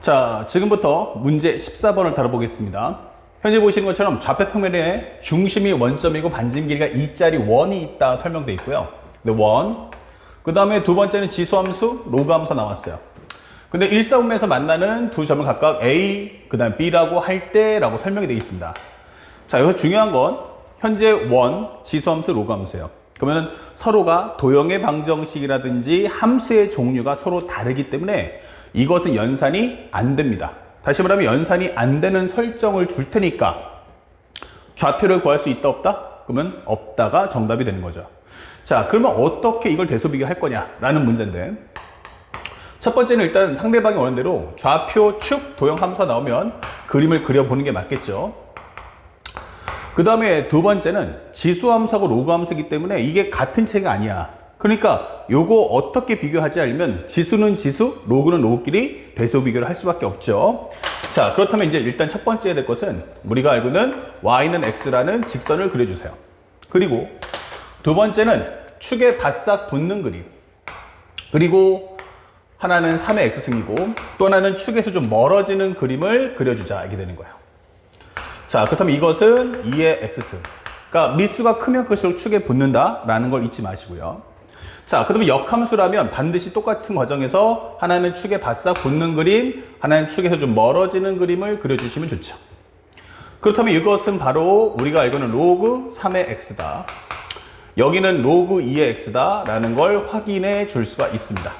자, 지금부터 문제 14번을 다뤄보겠습니다. 현재 보시는 것처럼 좌표 평면에 중심이 원점이고 반진 길이가 2짜리 원이 있다 설명되어 있고요. 근데 원. 그 다음에 두 번째는 지수함수, 로그함수 나왔어요. 근데 일사분면에서 만나는 두 점을 각각 A, 그 다음 B라고 할 때라고 설명이 되어 있습니다. 자, 여기서 중요한 건 현재 원, 지수함수, 로그함수예요. 그러면 서로가 도형의 방정식이라든지 함수의 종류가 서로 다르기 때문에 이것은 연산이 안 됩니다. 다시 말하면 연산이 안 되는 설정을 줄 테니까 좌표를 구할 수 있다 없다? 그러면 없다가 정답이 되는 거죠. 자, 그러면 어떻게 이걸 대소 비교할 거냐라는 문제인데 첫 번째는 일단 상대방이 원하는 대로 좌표, 축, 도형 함수가 나오면 그림을 그려보는 게 맞겠죠. 그 다음에 두 번째는 지수 함수하고 로그 함수이기 때문에 이게 같은 체가 아니야. 그러니까 요거 어떻게 비교하지 않으면 지수는 지수, 로그는 로그끼리 대소 비교를 할 수밖에 없죠. 자, 그렇다면 이제 일단 첫 번째 될 것은 우리가 알고 있는 y는 x라는 직선을 그려주세요. 그리고 두 번째는 축에 바싹 붙는 그림. 그리고 하나는 3의 x승이고 또 하나는 축에서 좀 멀어지는 그림을 그려주자 이게 되는 거예요. 자, 그렇다면 이것은 2의 x승. 그러니까 미수가 크면 클수록 축에 붙는다라는 걸 잊지 마시고요. 자, 그러면 역함수라면 반드시 똑같은 과정에서 하나는 축에 바싹 붙는 그림, 하나는 축에서 좀 멀어지는 그림을 그려주시면 좋죠. 그렇다면 이것은 바로 우리가 알고 있는 로그 3의 x다. 여기는 로그 2의 x다 라는 걸 확인해 줄 수가 있습니다.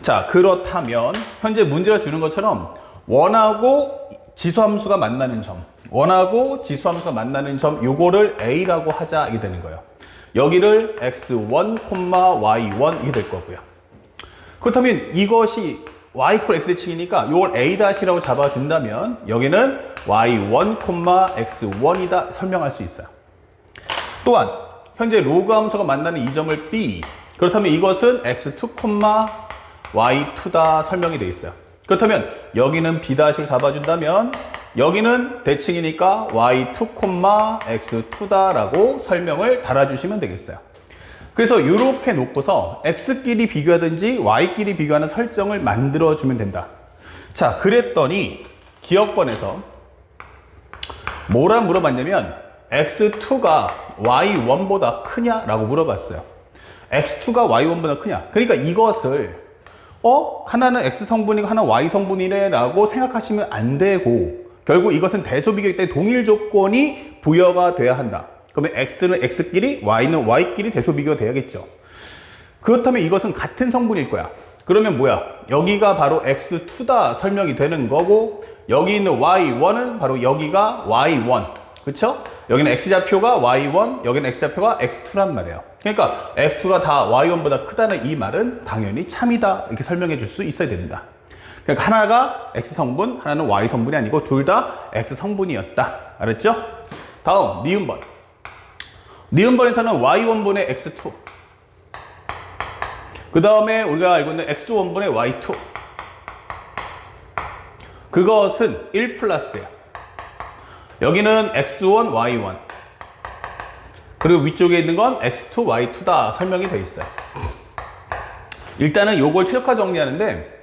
자, 그렇다면 현재 문제가 주는 것처럼 원하고 지수함수가 만나는 점, 원하고 지수함수가 만나는 점, 요거를 A라고 하자 이게 되는 거예요. 여기를 x1, y1 이게 될 거고요. 그렇다면 이것이 y 콜 x 대칭이니까 요걸 A-라고 잡아준다면 여기는 y1, x1이다 설명할 수 있어요. 또한 현재 로그 함수가 만나는 이 점을 B 그렇다면 이것은 x2, y2다 설명이 되어 있어요. 그렇다면 여기는 B-를 잡아준다면 여기는 대칭이니까 y2, x2다라고 설명을 달아주시면 되겠어요. 그래서 이렇게 놓고서 x끼리 비교하든지 y끼리 비교하는 설정을 만들어주면 된다. 자, 그랬더니 기억권에서 뭐라 물어봤냐면 x2가 y1보다 크냐라고 물어봤어요. x2가 y1보다 크냐? 그러니까 이것을 어 하나는 x 성분이고 하나는 y 성분이래라고 생각하시면 안 되고 결국 이것은 대소비교일 때 동일 조건이 부여가 돼야 한다. 그러면 x는 x끼리 y는 y끼리 대소비교가 돼야겠죠. 그렇다면 이것은 같은 성분일 거야. 그러면 뭐야? 여기가 바로 x2다 설명이 되는 거고 여기 있는 y1은 바로 여기가 y1. 그쵸? 여기는 x좌표가 y1, 여기는 x좌표가 x2란 말이에요. 그러니까 x2가 다 y1보다 크다는 이 말은 당연히 참이다. 이렇게 설명해 줄 수 있어야 됩니다. 그러니까 하나가 x 성분, 하나는 y 성분이 아니고 둘 다 x 성분이었다. 알았죠? 다음, 니은번. 니은번에서는 y1분의 x2. 그 다음에 우리가 알고 있는 x1분의 y2. 그것은 1 플러스야. 여기는 x1, y1. 그리고 위쪽에 있는 건 x2, y2다 설명이 되어 있어요. 일단은 요걸 최적화 정리하는데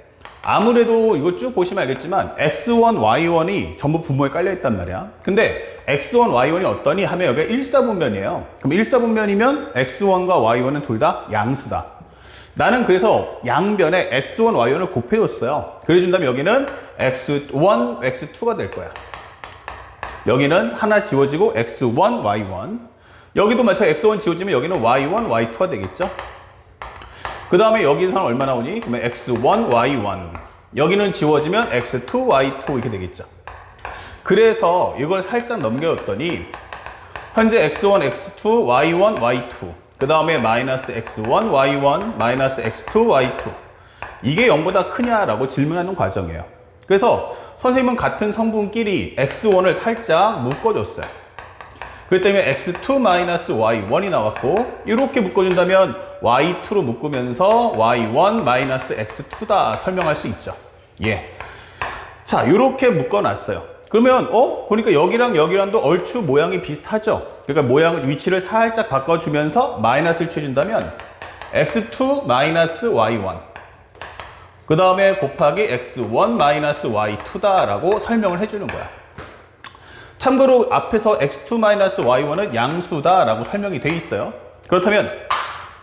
아무래도 이거 쭉 보시면 알겠지만 x1, y1이 전부 분모에 깔려 있단 말이야. 근데 x1, y1이 어떠니 하면 여기가 일사분면이에요. 그럼 일사분면이면 x1과 y1은 둘 다 양수다. 나는 그래서 양변에 x1, y1을 곱해줬어요. 그래준다면 여기는 x1, x2가 될 거야. 여기는 하나 지워지고 x1, y1. 여기도 마찬가지 x1 지워지면 여기는 y1, y2가 되겠죠? 그 다음에 여기는 얼마 나오니? 그러면 x1, y1. 여기는 지워지면 x2, y2 이렇게 되겠죠. 그래서 이걸 살짝 넘겨줬더니 현재 x1, x2, y1, y2. 그 다음에 마이너스 x1, y1, 마이너스 x2, y2. 이게 0보다 크냐라고 질문하는 과정이에요. 그래서 선생님은 같은 성분끼리 x1을 살짝 묶어줬어요. 그렇기 때문에 x2 마이너스 y1이 나왔고 이렇게 묶어준다면 y2로 묶으면서 y1 마이너스 x2다 설명할 수 있죠. 예. 자, 이렇게 묶어놨어요. 그러면 어 보니까 여기랑 여기랑도 얼추 모양이 비슷하죠. 그러니까 모양 위치를 살짝 바꿔주면서 마이너스를 쳐준다면 x2 마이너스 y1 그 다음에 곱하기 x1 마이너스 y2다라고 설명을 해주는 거야. 참고로 앞에서 x2 마이너스 y1은 양수다 라고 설명이 돼 있어요. 그렇다면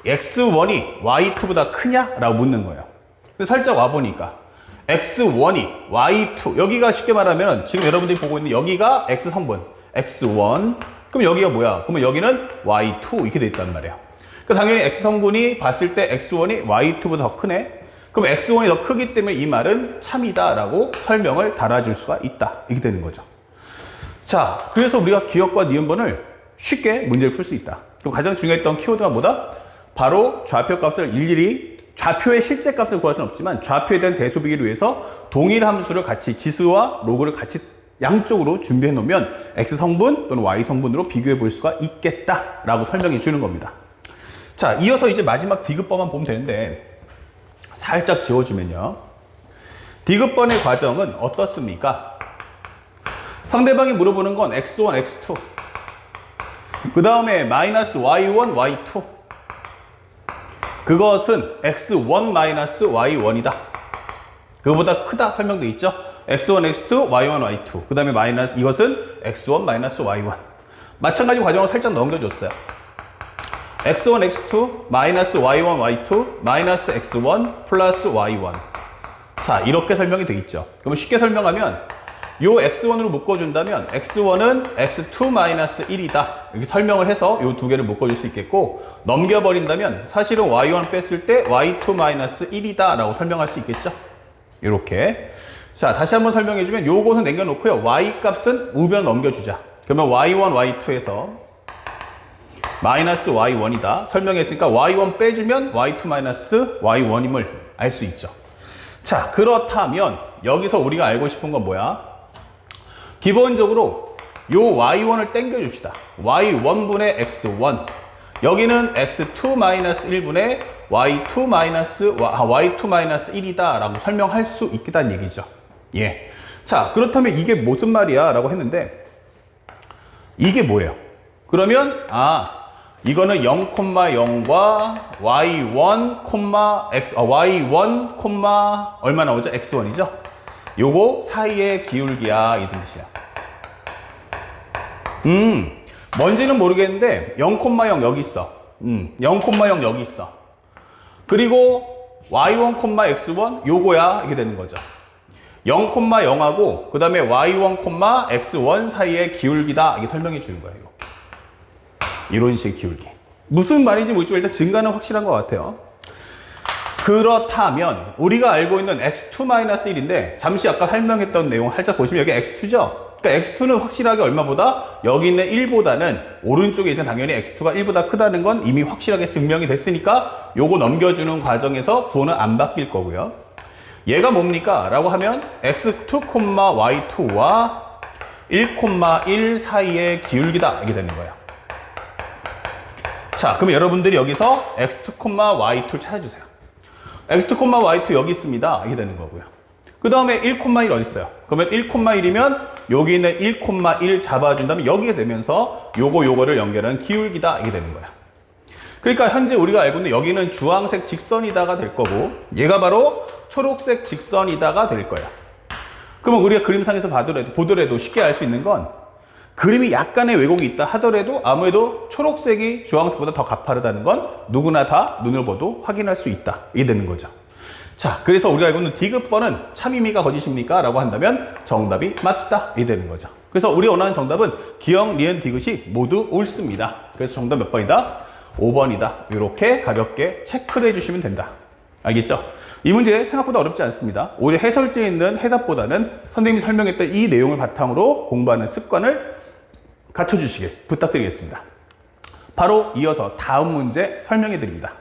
x1이 y2보다 크냐 라고 묻는 거예요. 그래서 살짝 와 보니까 x1이 y2 여기가 쉽게 말하면 지금 여러분들이 보고 있는 여기가 x 성분 x1 그럼 여기가 뭐야? 그러면 여기는 y2 이렇게 돼 있단 말이에요. 그 당연히 x 성분이 봤을 때 x1이 y2보다 더 크네. 그럼 x1이 더 크기 때문에 이 말은 참이다 라고 설명을 달아줄 수가 있다. 이렇게 되는 거죠. 자, 그래서 우리가 기억과 니은번을 쉽게 문제를 풀 수 있다. 그럼 가장 중요했던 키워드가 뭐다? 바로 좌표 값을 일일이 좌표의 실제 값을 구할 수는 없지만 좌표에 대한 대소비기를 위해서 동일 함수를 같이 지수와 로그를 같이 양쪽으로 준비해 놓으면 x 성분 또는 y 성분으로 비교해 볼 수가 있겠다라고 설명해 주는 겁니다. 자, 이어서 이제 마지막 디귿번만 보면 되는데 살짝 지워주면요. 디귿번의 과정은 어떻습니까? 상대방이 물어보는 건 x1, x2. 그 다음에 마이너스 y1, y2. 그것은 x1 마이너스 y1이다. 그거보다 크다 설명돼 있죠? x1, x2, y1, y2. 그 다음에 마이너스 이것은 x1 마이너스 y1. 마찬가지 과정을 살짝 넘겨줬어요. x1, x2, 마이너스 y1, y2, 마이너스 x1 플러스 y1. 자, 이렇게 설명이 돼 있죠. 그러면 쉽게 설명하면 요 x1으로 묶어준다면 x1은 x2-1이다. 이렇게 설명을 해서 요 두 개를 묶어줄 수 있겠고 넘겨버린다면 사실은 y1 뺐을 때 y2-1이다 라고 설명할 수 있겠죠. 이렇게 자 다시 한번 설명해주면 요것은 남겨놓고요. y 값은 우변 넘겨주자. 그러면 y1, y2에서 마이너스 y1이다. 설명했으니까 y1 빼주면 y2 마이너스 y1임을 알 수 있죠. 자 그렇다면 여기서 우리가 알고 싶은 건 뭐야? 기본적으로 요 y1을 땡겨 줍시다. y1분의 x1. 여기는 x2-1분의 y2-y2-1이다 라고 설명할 수 있겠다는 얘기죠. 예. 자, 그렇다면 이게 무슨 말이야? 라고 했는데 이게 뭐예요? 그러면 아, 이거는 0,0과 y1, x, 아, y1, 얼마 나오죠? x1이죠? 요거 사이의 기울기야 이 뜻이야. 음, 뭔지는 모르겠는데 0,0 여기 있어. 음, 0,0 여기 있어. 그리고 y1, x1 요거야 이게 되는 거죠. 0,0하고 그 다음에 y1, x1 사이의 기울기다 이게 설명해 주는 거예요. 이런 식의 기울기. 무슨 말인지 모르겠지만 일단 증가는 확실한 것 같아요. 그렇다면 우리가 알고 있는 x2-1인데 잠시 아까 설명했던 내용 살짝 보시면 여기 x2죠? 그러니까 x2는 확실하게 얼마보다 여기 있는 1보다는 오른쪽에 있는 당연히 x2가 1보다 크다는 건 이미 확실하게 증명이 됐으니까 요거 넘겨주는 과정에서 부호는 안 바뀔 거고요. 얘가 뭡니까? 라고 하면 x2, y2와 1,1 사이의 기울기다 이게 되는 거예요. 자, 그럼 여러분들이 여기서 x2, y2를 찾아주세요. X2, y2 여기 있습니다. 이게 되는 거고요. 그 다음에 1,1 어디 있어요? 그러면 1,1이면 여기 있는 1,1 잡아준다면 여기에 되면서 요거 요거를 연결하는 기울기다 이게 되는 거야. 그러니까 현재 우리가 알고 있는 여기는 주황색 직선이다가 될 거고 얘가 바로 초록색 직선이다가 될 거야. 그러면 우리가 그림상에서 봐더라도 보더라도 쉽게 알 수 있는 건 그림이 약간의 왜곡이 있다 하더라도 아무래도 초록색이 주황색보다 더 가파르다는 건 누구나 다 눈을 봐도 확인할 수 있다. 이게 되는 거죠. 자, 그래서 우리가 알고 있는 디귿번은 참임이가 거짓입니까? 라고 한다면 정답이 맞다. 이 되는 거죠. 그래서 우리가 원하는 정답은 기억, 리은, 디귿이 모두 옳습니다. 그래서 정답 몇 번이다? 5번이다. 이렇게 가볍게 체크를 해주시면 된다. 알겠죠? 이 문제 생각보다 어렵지 않습니다. 오히려 해설지에 있는 해답보다는 선생님이 설명했던 이 내용을 바탕으로 공부하는 습관을 갖춰주시길 부탁드리겠습니다. 바로 이어서 다음 문제 설명해 드립니다.